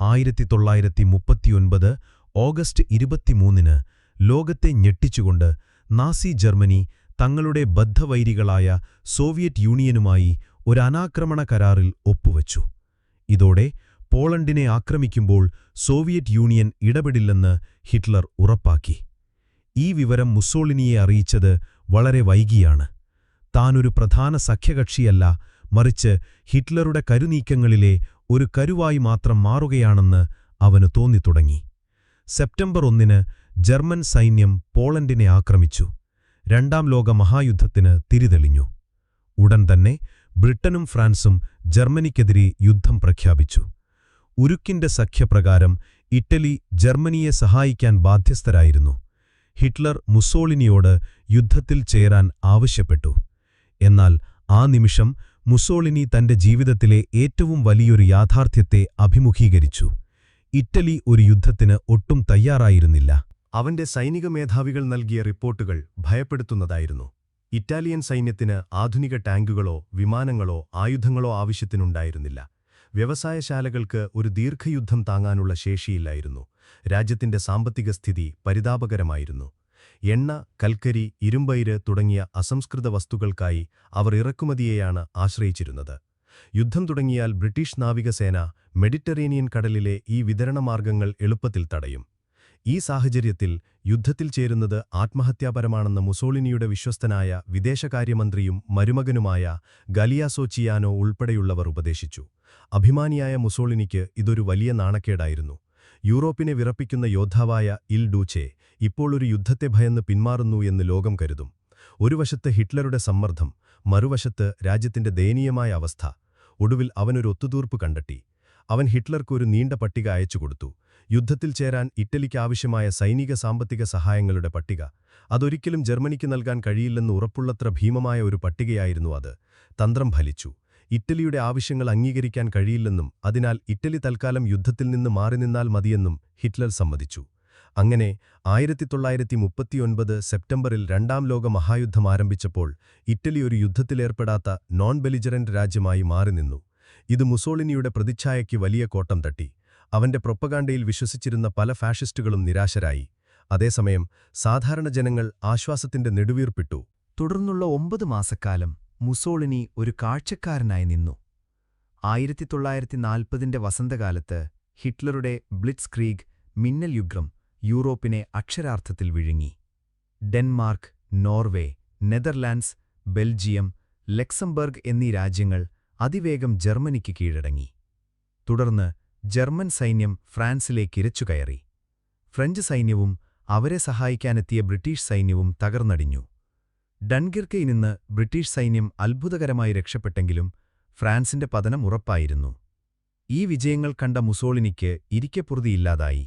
ആയിരത്തി തൊള്ളായിരത്തി മുപ്പത്തിയൊൻപത് ഓഗസ്റ്റ് ഇരുപത്തിമൂന്നിന് ലോകത്തെ ഞെട്ടിച്ചുകൊണ്ട് നാസി ജർമ്മനി തങ്ങളുടെ ബദ്ധവൈരികളായ സോവിയറ്റ് യൂണിയനുമായി ഒരു അനാക്രമണ കരാറിൽ ഒപ്പുവച്ചു. ഇതോടെ പോളണ്ടിനെ ആക്രമിക്കുമ്പോൾ സോവിയറ്റ് യൂണിയൻ ഇടപെടില്ലെന്ന് ഹിറ്റ്ലർ ഉറപ്പാക്കി. ഈ വിവരം മുസോളിനിയെ അറിയിച്ചത് വളരെ വൈകിയാണ്. താനൊരു പ്രധാന സഖ്യകക്ഷിയല്ല മറിച്ച് ഹിറ്റ്ലറുടെ കരുനീക്കങ്ങളിലെ ഒരു കരുവായി മാത്രം മാറുകയാണെന്ന് അവന് തോന്നിത്തുടങ്ങി. സെപ്റ്റംബർ ഒന്നിന് ജർമ്മൻ സൈന്യം പോളണ്ടിനെ ആക്രമിച്ചു. രണ്ടാം ലോക മഹായുദ്ധത്തിന് തിരിതെളിഞ്ഞു. ഉടൻ തന്നെ ബ്രിട്ടനും ഫ്രാൻസും ജർമ്മനിക്കെതിരെ യുദ്ധം പ്രഖ്യാപിച്ചു. ഉരുക്കിന്റെ സഖ്യപ്രകാരം ഇറ്റലി ജർമ്മനിയെ സഹായിക്കാൻ ബാധ്യസ്ഥരായിരുന്നു. ഹിറ്റ്ലർ മുസോളിനിയോട് യുദ്ധത്തിൽ ചേരാൻ ആവശ്യപ്പെട്ടു. എന്നാൽ ആ നിമിഷം മുസോളിനി തന്റെ ജീവിതത്തിലെ ഏറ്റവും വലിയൊരു യാഥാർത്ഥ്യത്തെ അഭിമുഖീകരിച്ചു. ഇറ്റലി ഒരു യുദ്ധത്തിന് ഒട്ടും തയ്യാറായിരുന്നില്ല. അവന്റെ സൈനിക മേധാവികൾ നൽകിയ റിപ്പോർട്ടുകൾ ഭയപ്പെടുത്തുന്നതായിരുന്നു. ഇറ്റാലിയൻ സൈന്യത്തിന് ആധുനിക ടാങ്കുകളോ വിമാനങ്ങളോ ആയുധങ്ങളോ ആവശ്യത്തിനുണ്ടായിരുന്നില്ല. വ്യവസായശാലകൾക്ക് ഒരു ദീർഘയുദ്ധം താങ്ങാനുള്ള ശേഷിയില്ലായിരുന്നു. രാജ്യത്തിന്റെ സാമ്പത്തിക സ്ഥിതി പരിതാപകരമായിരുന്നു. എണ്ണ കൽക്കരി ഇരുമ്പയിര് തുടങ്ങിയ അസംസ്കൃത വസ്തുക്കൾക്കായി അവർ ഇറക്കുമതിയെയാണ് ആശ്രയിച്ചിരുന്നത്. യുദ്ധം തുടങ്ങിയാൽ ബ്രിട്ടീഷ് നാവികസേന മെഡിറ്ററേനിയൻ കടലിലെ ഈ വിതരണമാർഗങ്ങൾ എളുപ്പത്തിൽ തടയും. ഈ സാഹചര്യത്തിൽ യുദ്ധത്തിൽ ചേരുന്നത് ആത്മഹത്യാപരമാണെന്ന മുസോളിനിയുടെ വിശ്വസ്തനായ വിദേശകാര്യമന്ത്രിയും മരുമകനുമായ ഗലിയാസോച്ചിയാനോ ഉൾപ്പെടെയുള്ളവർ ഉപദേശിച്ചു. അഭിമാനിയായ മുസോളിനിക്ക് ഇതൊരു വലിയ നാണക്കേടായിരുന്നു. യൂറോപ്പിനെ വിറപ്പിക്കുന്ന യോദ്ധാവായ ഇൽ ഡൂച്ചെ ഇപ്പോൾ ഒരു യുദ്ധത്തെ ഭയന്ന് പിന്മാറുന്നു എന്ന് ലോകം കരുതും. ഒരു വശത്ത് ഹിറ്റ്ലറുടെ സമ്മർദ്ദം മറുവശത്ത് രാജ്യത്തിന്റെ ദയനീയമായ അവസ്ഥ. ഒടുവിൽ അവനൊരു ഒത്തുതീർപ്പ് കണ്ടെത്തി. അവൻ ഹിറ്റ്ലർക്ക് ഒരു നീണ്ട പട്ടിക അയച്ചുകൊടുത്തു യുദ്ധത്തിൽ ചേരാൻ ഇറ്റലിക്ക് ആവശ്യമായ സൈനിക സാമ്പത്തിക സഹായങ്ങളുടെ പട്ടിക. അതൊരിക്കലും ജർമ്മനിക്ക് നൽകാൻ കഴിയില്ലെന്ന് ഉറപ്പുള്ളത്ര ഭീമമായ ഒരു പട്ടികയായിരുന്നു അത്. തന്ത്രം ഫലിച്ചു. ഇറ്റലിയുടെ ആവശ്യങ്ങൾ അംഗീകരിക്കാൻ കഴിയില്ലെന്നും അതിനാൽ ഇറ്റലി തൽക്കാലം യുദ്ധത്തിൽ നിന്ന് മാറി നിന്നാൽ മതിയെന്നും ഹിറ്റ്ലർ സമ്മതിച്ചു. അങ്ങനെ ആയിരത്തി തൊള്ളായിരത്തി മുപ്പത്തിയൊൻപത് സെപ്റ്റംബറിൽ രണ്ടാം ലോക മഹായുദ്ധം ആരംഭിച്ചപ്പോൾ ഇറ്റലി ഒരു യുദ്ധത്തിലേർപ്പെടാത്ത നോൺ ബെലിജറന്റ് രാജ്യമായി മാറി നിന്നു. ഇത് മുസോളിനിയുടെ പ്രതിച്ഛായയ്ക്ക് വലിയ കോട്ടം തട്ടി. അവന്റെ പ്രൊപ്പഗാണ്ടയിൽ വിശ്വസിച്ചിരുന്ന പല ഫാഷിസ്റ്റുകളും നിരാശരായി. അതേസമയം സാധാരണ ജനങ്ങൾ ആശ്വാസത്തിന്റെ നെടുവീർപ്പിട്ടു. തുടർന്നുള്ള ഒമ്പത് മാസക്കാലം മുസോളിനി ഒരു കാഴ്ചക്കാരനായി നിന്നു. ആയിരത്തി തൊള്ളായിരത്തി നാൽപ്പതിന്റെ വസന്തകാലത്ത് ഹിറ്റ്ലറുടെ ബ്ലിറ്റ്സ് ക്രീഗ് മിന്നൽ യുഗ്രം യൂറോപ്പിനെ അക്ഷരാർത്ഥത്തിൽ വിഴുങ്ങി. Denmark Norway Netherlands Belgium Luxembourg എന്നീ രാജ്യങ്ങൾ അതിവേഗം ജർമ്മനിക്ക് കീഴടങ്ങി. തുടർന്ന് ജർമ്മൻ സൈന്യം ഫ്രാൻസിലേക്ക് ഇരച്ചുകയറി ഫ്രഞ്ച് സൈന്യവും അവരെ സഹായിക്കാനെത്തിയ ബ്രിട്ടീഷ് സൈന്യവും തകർന്നടിഞ്ഞു. ഡൺകിർക്കയിൽ നിന്ന് ബ്രിട്ടീഷ് സൈന്യം അത്ഭുതകരമായി രക്ഷപ്പെട്ടെങ്കിലും ഫ്രാൻസിന്റെ പതനം ഉറപ്പായിരുന്നു. ഈ വിജയങ്ങൾ കണ്ട മുസോളിനിക്ക് ഇരിക്കപ്പുറതിയില്ലാതായി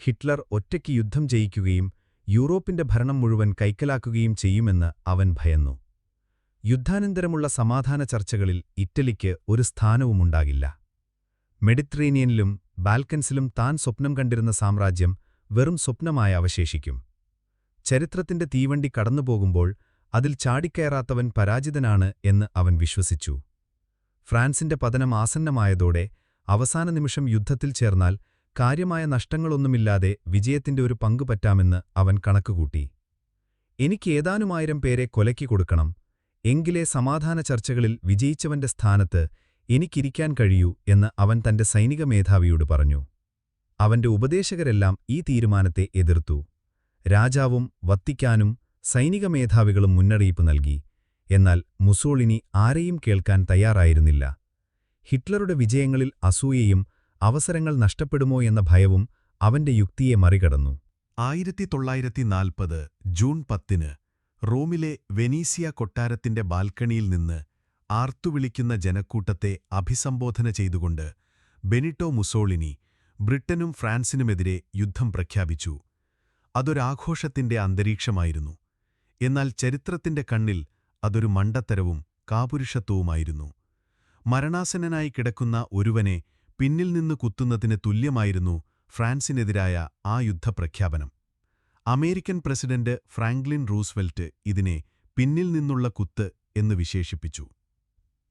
ഹിറ്റ്ലർ ഒറ്റയ്ക്ക് യുദ്ധം ജയിക്കുകയും യൂറോപ്പിന്റെ ഭരണം മുഴുവൻ കൈക്കലാക്കുകയും ചെയ്യുമെന്ന് അവൻ ഭയന്നു. യുദ്ധാനന്തരമുള്ള സമാധാന ചർച്ചകളിൽ ഇറ്റലിക്ക് ഒരു സ്ഥാനവുമുണ്ടാകില്ല. മെഡിറ്ററേനിയനിലും ബാൽക്കൻസിലും താൻ സ്വപ്നം കണ്ടിരുന്ന സാമ്രാജ്യം വെറും സ്വപ്നമായി അവശേഷിക്കും. ചരിത്രത്തിന്റെ തീവണ്ടി കടന്നുപോകുമ്പോൾ അതിൽ ചാടിക്കയറാത്തവൻ പരാജിതനാണ് എന്ന് അവൻ വിശ്വസിച്ചു. ഫ്രാൻസിന്റെ പതനം ആസന്നമായതോടെ അവസാന നിമിഷം യുദ്ധത്തിൽ ചേർന്നാൽ കാര്യമായ നഷ്ടങ്ങളൊന്നുമില്ലാതെ വിജയത്തിന്റെ ഒരു പങ്കു പറ്റാമെന്ന് അവൻ കണക്കുകൂട്ടി. എനിക്ക് ഏതാനുമായിരം പേരെ കൊലയ്ക്ക് കൊടുക്കണം എങ്കിലേ സമാധാന ചർച്ചകളിൽ വിജയിച്ചവന്റെ സ്ഥാനത്ത് എനിക്കിരിക്കാൻ കഴിയൂ എന്ന് അവൻ തന്റെ സൈനിക മേധാവിയോട് പറഞ്ഞു. അവന്റെ ഉപദേശകരെല്ലാം ഈ തീരുമാനത്തെ എതിർത്തു. രാജാവും വത്തിക്കാനും സൈനിക മേധാവികളും മുന്നറിയിപ്പ് നൽകി. എന്നാൽ മുസോളിനി ആരെയും കേൾക്കാൻ തയ്യാറായിരുന്നില്ല. ഹിറ്റ്ലറുടെ വിജയങ്ങളിൽ അസൂയയും അവസരങ്ങൾ നഷ്ടപ്പെടുമോ എന്ന ഭയവും അവന്റെ യുക്തിയെ മറികടന്നു. ആയിരത്തി തൊള്ളായിരത്തി നാൽപ്പത് ജൂൺ പത്തിന് റോമിലെ വെനീസിയ കൊട്ടാരത്തിന്റെ ബാൽക്കണിയിൽ നിന്ന് ആർത്തുവിളിക്കുന്ന ജനക്കൂട്ടത്തെ അഭിസംബോധന ചെയ്തുകൊണ്ട് ബെനിട്ടോ മുസോളിനി ബ്രിട്ടനും ഫ്രാൻസിനുമെതിരെ യുദ്ധം പ്രഖ്യാപിച്ചു. അതൊരാഘോഷത്തിന്റെ അന്തരീക്ഷമായിരുന്നു. എന്നാൽ ചരിത്രത്തിന്റെ കണ്ണിൽ അതൊരു മണ്ടത്തരവും കാപുരുഷത്വവുമായിരുന്നു. മരണാസനനായി കിടക്കുന്ന ഒരുവനെ പിന്നിൽ നിന്ന് കുത്തുന്നതിന് തുല്യമായിരുന്നു ഫ്രാൻസിനെതിരായ ആ യുദ്ധപ്രഖ്യാപനം. അമേരിക്കൻ പ്രസിഡന്റ് ഫ്രാങ്ക്ലിൻ റൂസ്വെൽറ്റ് ഇതിനെ പിന്നിൽ നിന്നുള്ള കുത്ത് എന്ന് വിശേഷിപ്പിച്ചു.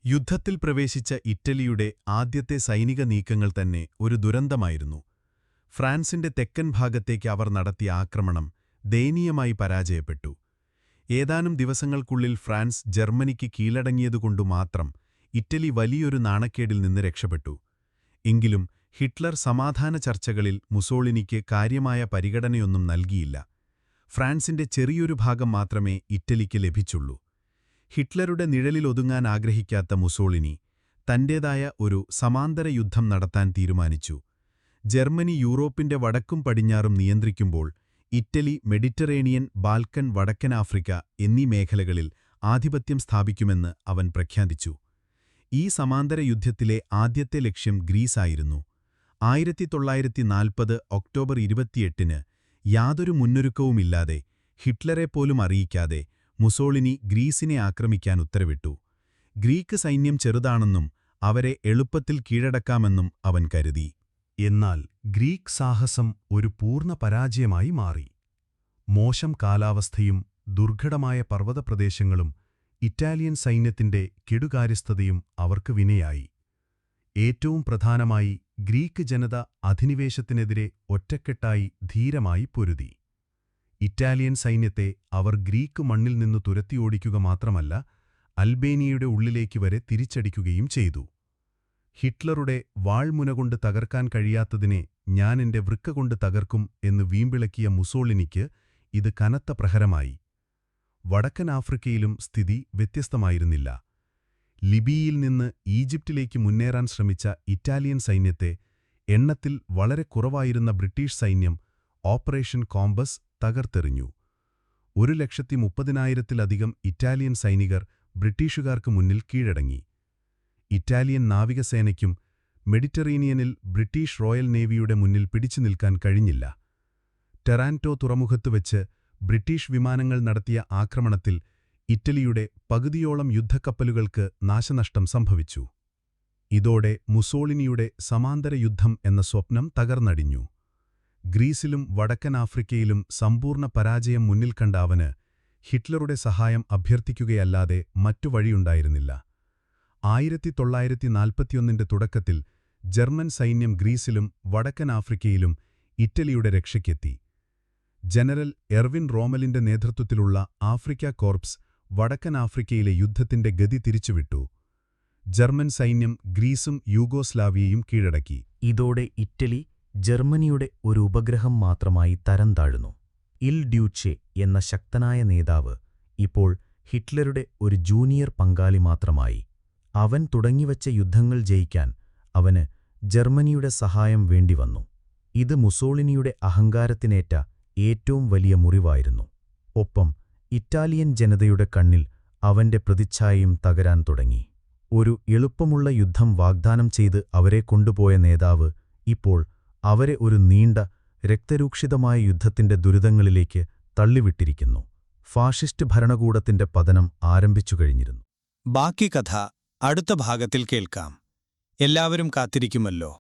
യുദ്ധത്തിൽ പ്രവേശിച്ച ഇറ്റലിയുടെ ആദ്യത്തെ സൈനിക നീക്കങ്ങൾ തന്നെ ഒരു ദുരന്തമായിരുന്നു. ഫ്രാൻസിന്റെ തെക്കൻ ഭാഗത്തേക്ക് അവർ നടത്തിയ ആക്രമണം ദയനീയമായി പരാജയപ്പെട്ടു. ഏതാനും ദിവസങ്ങൾക്കുള്ളിൽ ഫ്രാൻസ് ജർമ്മനിക്ക് കീഴടങ്ങിയതുകൊണ്ടു മാത്രം ഇറ്റലി വലിയൊരു നാണക്കേടിൽ നിന്ന് രക്ഷപ്പെട്ടു. എങ്കിലും ഹിറ്റ്ലർ സമാധാന ചർച്ചകളിൽ മുസോളിനിക്ക് കാര്യമായ പരിഗണനയൊന്നും നൽകിയില്ല. ഫ്രാൻസിന്റെ ചെറിയൊരു ഭാഗം മാത്രമേ ഇറ്റലിക്ക് ലഭിച്ചുള്ളൂ. ഹിറ്റ്ലറുടെ നിഴലിലൊതുങ്ങാൻ ആഗ്രഹിക്കാത്ത മുസോളിനി തന്റേതായ ഒരു സമാന്തര യുദ്ധം നടത്താൻ തീരുമാനിച്ചു. ജർമ്മനി യൂറോപ്പിന്റെ വടക്കും പടിഞ്ഞാറും നിയന്ത്രിക്കുമ്പോൾ ഇറ്റലി മെഡിറ്ററേനിയൻ ബാൽക്കൻ വടക്കൻ ആഫ്രിക്ക എന്നീ മേഖലകളിൽ ആധിപത്യം സ്ഥാപിക്കുമെന്ന് അവൻ പ്രഖ്യാപിച്ചു. ഈ സമാന്തര യുദ്ധത്തിലെ ആദ്യത്തെ ലക്ഷ്യം ഗ്രീസായിരുന്നു. ആയിരത്തി തൊള്ളായിരത്തി നാൽപ്പത് ഒക്ടോബർ ഇരുപത്തിയെട്ടിന് യാതൊരു മുന്നൊരുക്കവുമില്ലാതെ ഹിറ്റ്ലറെപ്പോലും അറിയിക്കാതെ മുസോളിനി ഗ്രീസിനെ ആക്രമിക്കാൻ ഉത്തരവിട്ടു. ഗ്രീക്ക് സൈന്യം ചെറുതാണെന്നും അവരെ എളുപ്പത്തിൽ കീഴടക്കാമെന്നും അവൻ കരുതി. എന്നാൽ ഗ്രീക്ക് സാഹസം ഒരു പൂർണ പരാജയമായി മാറി. മോശം കാലാവസ്ഥയും ദുർഘടമായ പർവതപ്രദേശങ്ങളും ഇറ്റാലിയൻ സൈന്യത്തിന്റെ കെടുകാര്യസ്ഥതയും അവർക്ക് വിനയായി. ഏറ്റവും പ്രധാനമായി ഗ്രീക്ക് ജനത അധിനിവേശത്തിനെതിരെ ഒറ്റക്കെട്ടായി ധീരമായി പൊരുതി. ഇറ്റാലിയൻ സൈന്യത്തെ അവർ ഗ്രീക്ക് മണ്ണിൽ നിന്നു തുരത്തിയോടിക്കുക മാത്രമല്ല അൽബേനിയയുടെ ഉള്ളിലേക്ക് വരെ തിരിച്ചടിക്കുകയും ചെയ്തു. ഹിറ്റ്ലറുടെ വാൾമുന കൊണ്ട് തകർക്കാൻ കഴിയാത്തതിനെ ഞാൻ എന്റെ വൃക്ക കൊണ്ട് തകർക്കും എന്ന് വീമ്പിളക്കിയ മുസോളിനിക്ക് ഇത് കനത്ത പ്രഹരമായി. വടക്കൻ ആഫ്രിക്കയിലും സ്ഥിതി വ്യത്യസ്തമായിരുന്നില്ല. ലിബിയിൽ നിന്ന് ഈജിപ്തിലേക്ക് മുന്നേറാൻ ശ്രമിച്ച ഇറ്റാലിയൻ സൈന്യത്തെ എണ്ണത്തിൽ വളരെ കുറവായിരുന്ന ബ്രിട്ടീഷ് സൈന്യം ഓപ്പറേഷൻ കോംബസ് തകർത്തെറിഞ്ഞു. ഒരു ലക്ഷത്തി മുപ്പതിനായിരത്തിലധികം ഇറ്റാലിയൻ സൈനികർ ബ്രിട്ടീഷുകാർക്ക് മുന്നിൽ കീഴടങ്ങി. ഇറ്റാലിയൻ നാവികസേനയ്ക്കും മെഡിറ്ററേനിയനിൽ ബ്രിട്ടീഷ് റോയൽ നേവിയുടെ മുന്നിൽ പിടിച്ചു നിൽക്കാൻ കഴിഞ്ഞില്ല. ടെറാന്റോ തുറമുഖത്ത് വെച്ച് ബ്രിട്ടീഷ് വിമാനങ്ങൾ നടത്തിയ ആക്രമണത്തിൽ ഇറ്റലിയുടെ പകുതിയോളം യുദ്ധക്കപ്പലുകൾക്ക് നാശനഷ്ടം സംഭവിച്ചു. ഇതോടെ മുസോളിനിയുടെ സമാന്തര യുദ്ധം എന്ന സ്വപ്നം തകർന്നടിഞ്ഞു. ഗ്രീസിലും വടക്കൻ ആഫ്രിക്കയിലും സമ്പൂർണ പരാജയം മുന്നിൽ കണ്ട അവന് ഹിറ്റ്ലറുടെ സഹായം അഭ്യർത്ഥിക്കുകയല്ലാതെ മറ്റു വഴിയുണ്ടായിരുന്നില്ല. ആയിരത്തി തൊള്ളായിരത്തി നാൽപ്പത്തിയൊന്നിന്റെ തുടക്കത്തിൽ ജർമ്മൻ സൈന്യം ഗ്രീസിലും വടക്കൻ ആഫ്രിക്കയിലും ഇറ്റലിയുടെ രക്ഷയ്ക്കെത്തി. ജനറൽ എർവിൻ റോമലിന്റെ നേതൃത്വത്തിലുള്ള ആഫ്രിക്ക കോർപ്സ് വടക്കൻ ആഫ്രിക്കയിലെ യുദ്ധത്തിന്റെ ഗതി തിരിച്ചുവിട്ടു. ജർമ്മൻ സൈന്യം ഗ്രീസും യൂഗോസ്ലാവിയയും കീഴടക്കി. ഇതോടെ ഇറ്റലി ജർമ്മനിയുടെ ഒരു ഉപഗ്രഹം മാത്രമായി തരം താഴുന്നു. ഇൽ ഡ്യൂച്ചെ എന്ന ശക്തനായ നേതാവ് ഇപ്പോൾ ഹിറ്റ്ലറുടെ ഒരു ജൂനിയർ പങ്കാളി മാത്രമായി. അവൻ തുടങ്ങിവച്ച യുദ്ധങ്ങൾ ജയിക്കാൻ അവന് ജർമ്മനിയുടെ സഹായം വേണ്ടിവന്നു. ഇത് മുസോളിനിയുടെ അഹങ്കാരത്തിനേറ്റ ഏറ്റവും വലിയ മുറിവായിരുന്നു. ഒപ്പം ഇറ്റാലിയൻ ജനതയുടെ കണ്ണിൽ അവന്റെ പ്രതിച്ഛായയും തകരാൻ തുടങ്ങി. ഒരു എളുപ്പമുള്ള യുദ്ധം വാഗ്ദാനം ചെയ്ത് അവരെ കൊണ്ടുപോയ നേതാവ് ഇപ്പോൾ അവരെ ഒരു നീണ്ട രക്തരൂക്ഷിതമായ യുദ്ധത്തിന്റെ ദുരിതങ്ങളിലേക്ക് തള്ളിവിട്ടിരിക്കുന്നു. ഫാഷിസ്റ്റ് ഭരണകൂടത്തിന്റെ പതനം ആരംഭിച്ചു കഴിഞ്ഞിരുന്നു ബാക്കി കഥ അടുത്ത ഭാഗത്തിൽ കേൾക്കാം. എല്ലാവരും കാത്തിരിക്കുമല്ലോ.